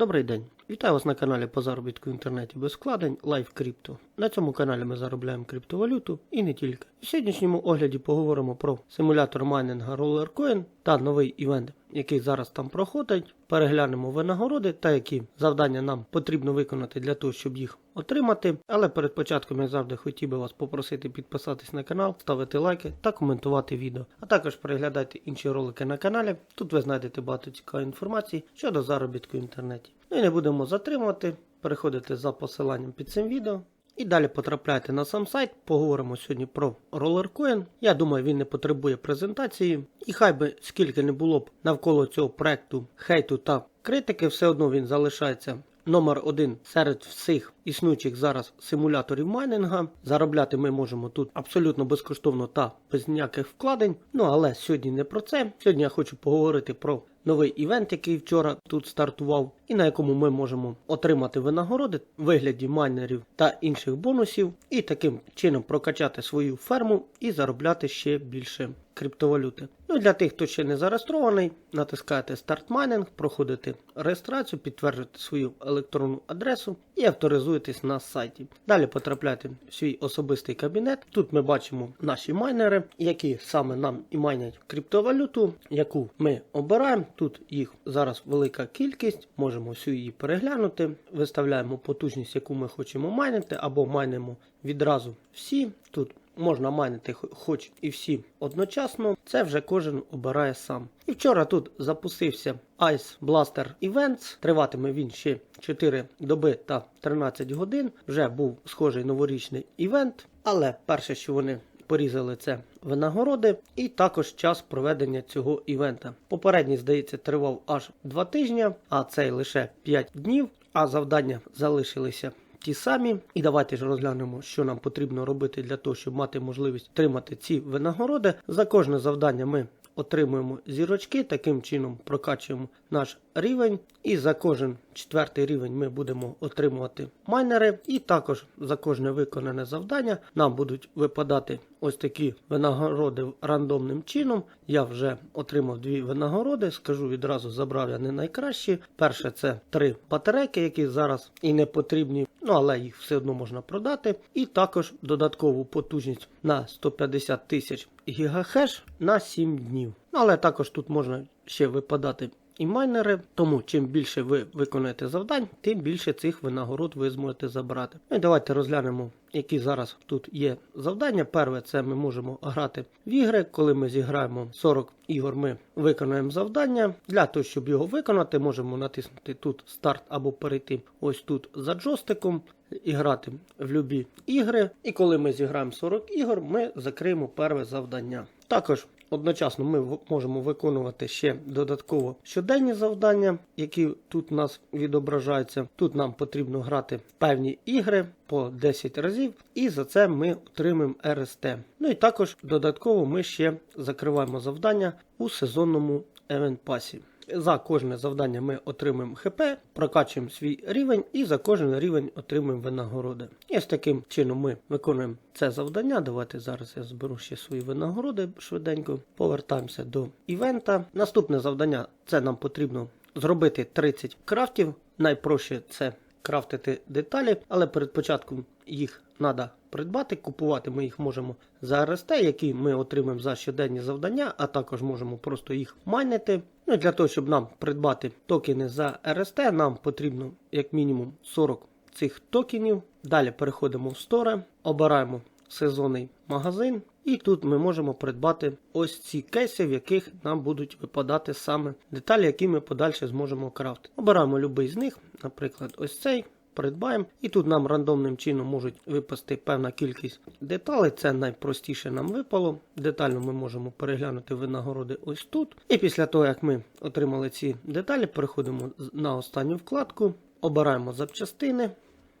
Добрий день! Вітаю вас на каналі по заробітку в інтернеті без вкладень Live Crypto. На цьому каналі ми заробляємо криптовалюту і не тільки. В сьогоднішньому огляді поговоримо про симулятор майнинга Rollercoin та новий івент, який зараз там проходить. Переглянемо винагороди та які завдання нам потрібно виконати для того, щоб їх отримати. Але перед початком, як завжди, хотів би вас попросити підписатись на канал, ставити лайки та коментувати відео. А також переглядайте інші ролики на каналі. Тут ви знайдете багато цікавої інформації щодо заробітку в інтернеті. Ну і не будемо затримувати. Переходите за посиланням під цим відео. І далі потрапляйте на сам сайт. Поговоримо сьогодні про Rollercoin. Я думаю, він не потребує презентації. І хай би скільки не було б навколо цього проекту хейту та критики, все одно він залишається номер один серед всіх існуючих зараз симуляторів майнинга. Заробляти ми можемо тут абсолютно безкоштовно та без ніяких вкладень. Ну але сьогодні не про це. Сьогодні я хочу поговорити про новий івент, який вчора тут стартував, і на якому ми можемо отримати винагороди в вигляді майнерів та інших бонусів, і таким чином прокачати свою ферму і заробляти ще більше криптовалюти. Ну для тих, хто ще не зареєстрований, натискаєте Старт майнинг, проходите реєстрацію, підтверджуєте свою електронну адресу і авторизуєтесь на сайті. Далі потрапляєте в свій особистий кабінет. Тут ми бачимо наші майнери, які саме нам і майнять криптовалюту, яку ми обираємо. Тут їх зараз велика кількість, можемо всю її переглянути, виставляємо потужність, яку ми хочемо майнити, або майнимо відразу всі. Тут можна майнити хоч і всі одночасно. Це вже кожен обирає сам. І вчора тут запустився Ice Blaster Events. Триватиме він ще 4 доби та 13 годин. Вже був схожий новорічний івент, але перше, що вони порізали це винагороди, і також час проведення цього івента. Попередній, здається, тривав аж 2 тижні, а цей лише 5 днів, а завдання залишилися. Ті самі, і давайте ж розглянемо, що нам потрібно робити для того, щоб мати можливість отримати ці винагороди. За кожне завдання ми отримуємо зірочки, таким чином прокачуємо наш рівень. І за кожен четвертий рівень ми будемо отримувати майнери. І також за кожне виконане завдання нам будуть випадати ось такі винагороди рандомним чином. Я вже отримав дві винагороди. Скажу відразу, забрав я не найкращі. Перше це три батарейки, які зараз і не потрібні, ну але їх все одно можна продати. І також додаткову потужність на 150 тисяч гігахеш на 7 днів. Ну, але також тут можна ще випадати і майнери. Тому чим більше ви виконаєте завдань, тим більше цих винагород ви зможете забрати. Ну і давайте розглянемо, які зараз тут є завдання. Перше, це ми можемо грати в ігри. Коли ми зіграємо 40 ігор, ми виконаємо завдання. Для того, щоб його виконати, можемо натиснути тут старт або перейти ось тут за джойстиком і грати в любі ігри. І коли ми зіграємо 40 ігор, ми закриємо перше завдання. Також одночасно ми можемо виконувати ще додатково щоденні завдання, які тут у нас відображаються. Тут нам потрібно грати певні ігри по 10 разів, і за це ми отримаємо РСТ. Ну і також додатково ми ще закриваємо завдання у сезонному евент пасі. За кожне завдання ми отримуємо ХП, прокачуємо свій рівень і за кожен рівень отримуємо винагороди. І ось таким чином ми виконуємо це завдання. Давайте зараз я зберу ще свої винагороди швиденько. Повертаємося до івента. Наступне завдання це нам потрібно зробити 30 крафтів. Найпроще це крафтити деталі, але перед початком їх треба придбати. Купувати ми їх можемо за РСТ, які ми отримаємо за щоденні завдання, а також можемо просто їх майнити. Ну для того, щоб нам придбати токени за РСТ, нам потрібно як мінімум 40 цих токенів. Далі переходимо в Store, обираємо сезонний магазин. І тут ми можемо придбати ось ці кейси, в яких нам будуть випадати саме деталі, які ми подальше зможемо крафтити. Обираємо будь-який з них, наприклад, ось цей. Придбаємо, і тут нам рандомним чином можуть випасти певна кількість деталей. Це найпростіше нам випало. Детально ми можемо переглянути винагороди ось тут. І після того, як ми отримали ці деталі, переходимо на останню вкладку, обираємо запчастини.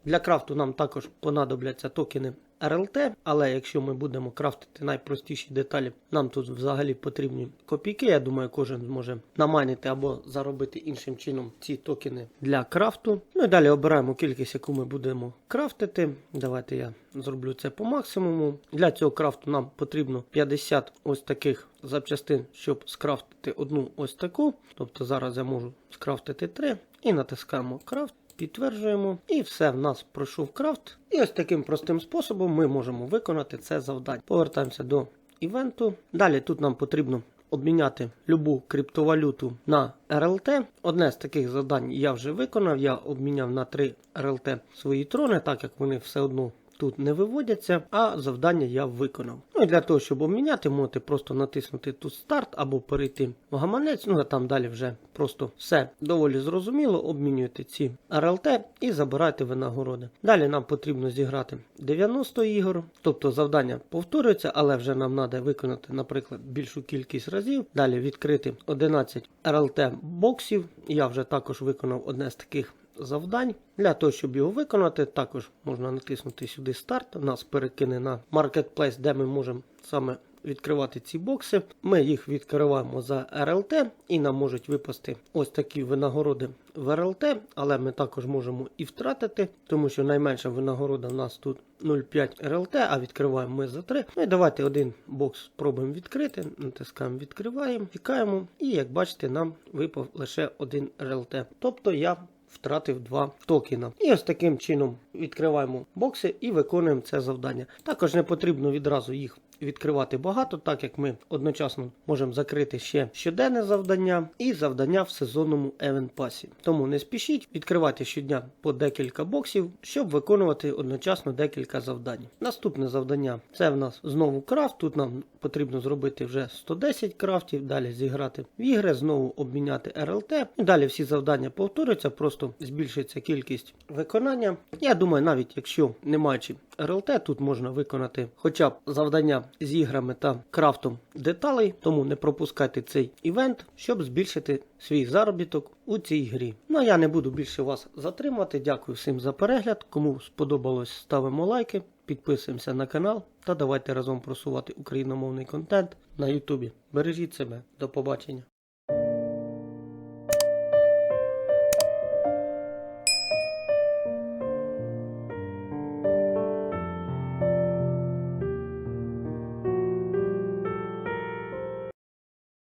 Для крафту нам також понадобляться токени RLT, але якщо ми будемо крафтити найпростіші деталі, нам тут взагалі потрібні копійки. Я думаю, кожен зможе намайнити або заробити іншим чином ці токени для крафту. Ну і далі обираємо кількість, яку ми будемо крафтити. Давайте я зроблю це по максимуму. Для цього крафту нам потрібно 50 ось таких запчастин, щоб скрафтити одну ось таку. Тобто зараз я можу скрафтити 3, і натискаємо крафт. Підтверджуємо, і все в нас пройшов крафт. І ось таким простим способом ми можемо виконати це завдання. Повертаємося до івенту. Далі тут нам потрібно обміняти любу криптовалюту на РЛТ. Одне з таких завдань я вже виконав. Я обміняв на 3 РЛТ свої трони, так як вони все одно. Тут не виводяться, а завдання я виконав. Ну і для того, щоб обміняти, можете просто натиснути тут старт або перейти в гаманець. Ну а там далі вже просто все доволі зрозуміло. Обмінюєте ці РЛТ і забираєте винагороди. Далі нам потрібно зіграти 90 ігор, тобто завдання повторюється, але вже нам треба виконати, наприклад, більшу кількість разів. Далі відкрити 11 РЛТ боксів. Я вже також виконав одне з таких завдань. Для того, щоб його виконати, також можна натиснути сюди старт. Нас перекине на Marketplace, де ми можемо саме відкривати ці бокси. Ми їх відкриваємо за РЛТ і нам можуть випасти ось такі винагороди в РЛТ, але ми також можемо і втратити, тому що найменша винагорода в нас тут 0,5 РЛТ, а відкриваємо ми за 3. Ну і давайте один бокс спробуємо відкрити. Натискаємо, відкриваємо, чекаємо. І як бачите, нам випав лише один РЛТ. Тобто я втратив два токена. І ось таким чином відкриваємо бокси і виконуємо це завдання. Також не потрібно відразу їх відкривати багато, так як ми одночасно можемо закрити ще щоденне завдання і завдання в сезонному евент пасі. Тому не спішіть, відкривайте щодня по декілька боксів, щоб виконувати одночасно декілька завдань. Наступне завдання це в нас знову крафт. Тут нам потрібно зробити вже 110 крафтів, далі зіграти в ігри, знову обміняти РЛТ. І далі всі завдання повторюються, просто збільшується кількість виконання. Я думаю, навіть якщо не маючи РЛТ, тут можна виконати хоча б завдання з іграми та крафтом деталей, тому не пропускайте цей івент, щоб збільшити свій заробіток у цій грі. Ну а я не буду більше вас затримувати. Дякую всім за перегляд. Кому сподобалось, ставимо лайки, підписуємося на канал та давайте разом просувати україномовний контент на Ютубі. Бережіть себе, до побачення.